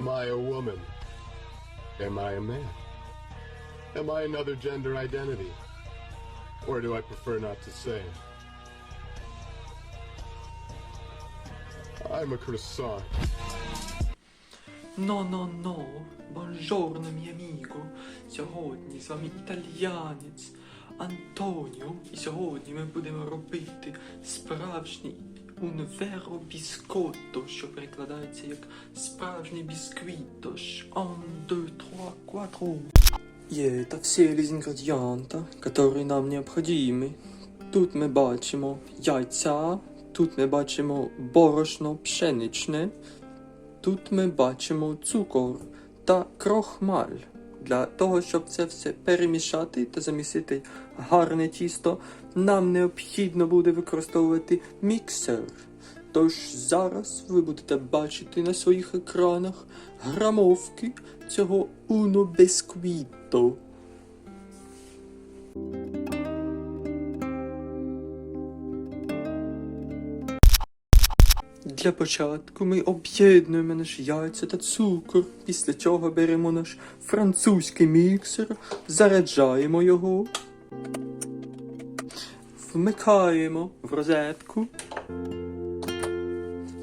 Am I a woman? Am I a man? Am I another gender identity? Or do I prefer not to say? I'm a croissant. Но, но, но, бонжорно, мій аміго. Сьогодні з вами італіянець Антоніо. І сьогодні ми будемо робити справжній vero biscotto, що перекладається як справжній бісквіт. Тож, un, deux, trois, quatre. І это всі інгредієнти, які нам необхідні. Тут ми бачимо яйця, тут ми бачимо борошно пшеничне, Тут ми бачимо цукор та крохмаль. Для того, щоб це все перемішати та замісити гарне тісто, нам необхідно буде використовувати міксер. Тож зараз ви будете бачити на своїх екранах грамовки цього Uno Biscuito. Для початку ми об'єднуємо наші яйця та цукор. Після чого беремо наш французький міксер, заряджаємо його, вмикаємо в розетку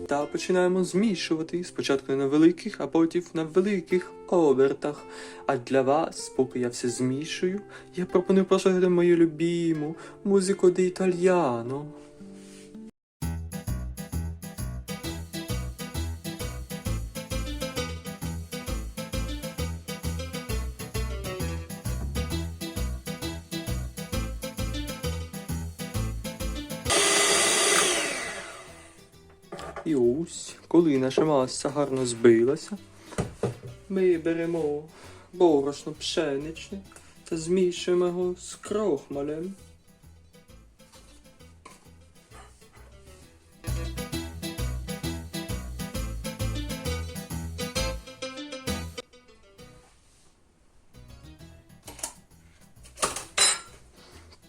та починаємо змішувати спочатку на великих, а потім на великих обертах. А для вас, поки я все змішую, я пропоную послухати мою любіму музику де італьяно. І ось, коли наша маса гарно збилася, ми беремо борошно пшеничне та змішуємо його з крохмалем.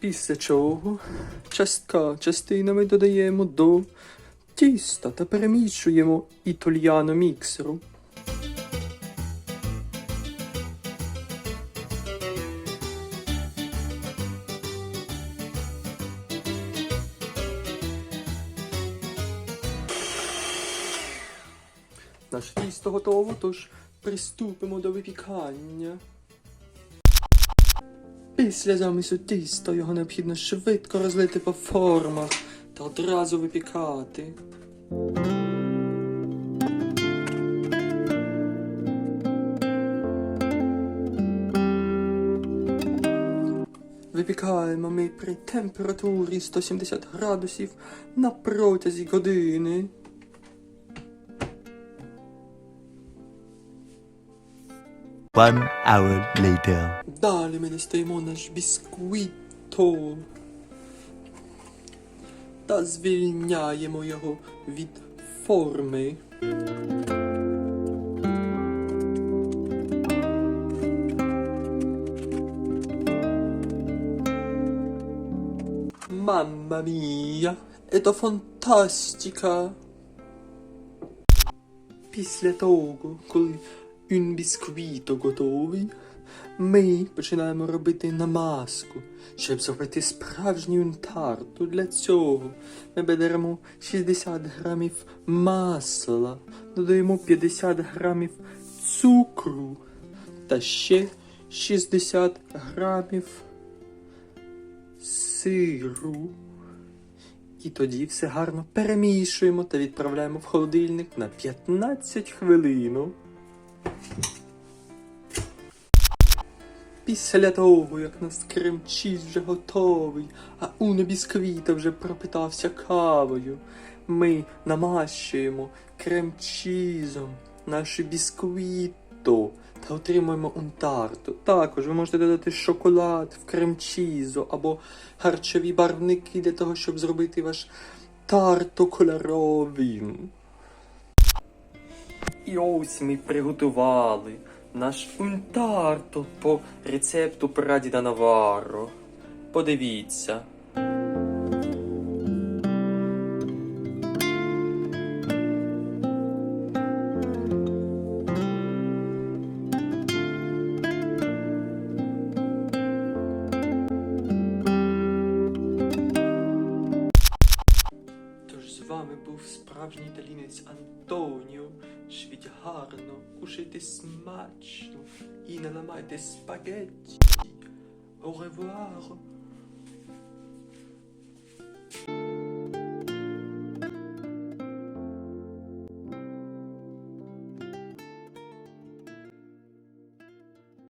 Після чого частка частинами додаємо до тіста та перемішуємо італьяно міксеру. Наше тісто готово, тож приступимо до випікання. Після замісу тіста його необхідно швидко розлити по формах та одразу випікати. Випікаємо ми при температурі 170 градусів на протязі години. One hour later. Далі ми дістаємо наш бісквіто та звільняємо його від форми. Mamma mia, это фантастика! Після того, коли un бісквіто готовий, ми починаємо робити намазку, щоб зробити справжню тарту. Для цього ми беремо 60 грамів масла, додаємо 50 грамів цукру та ще 60 грамів сиру. І тоді все гарно перемішуємо та відправляємо в холодильник на 15 хвилин. Після того, як наш крем-чіз вже готовий, а уно бісквіта вже пропитався кавою, ми намащуємо крем-чізом наше бісквіто та отримуємо унтарту. Також ви можете додати шоколад в крем-чізо або харчові барвники для того, щоб зробити ваш тарто кольоровим. І ось ми приготували наш унтарто по рецепту прадіда Наварро. Подивіться. Справжній Антоніо. Живіть гарно, кушайте смачно і не ламайте спагетті. Au revoir.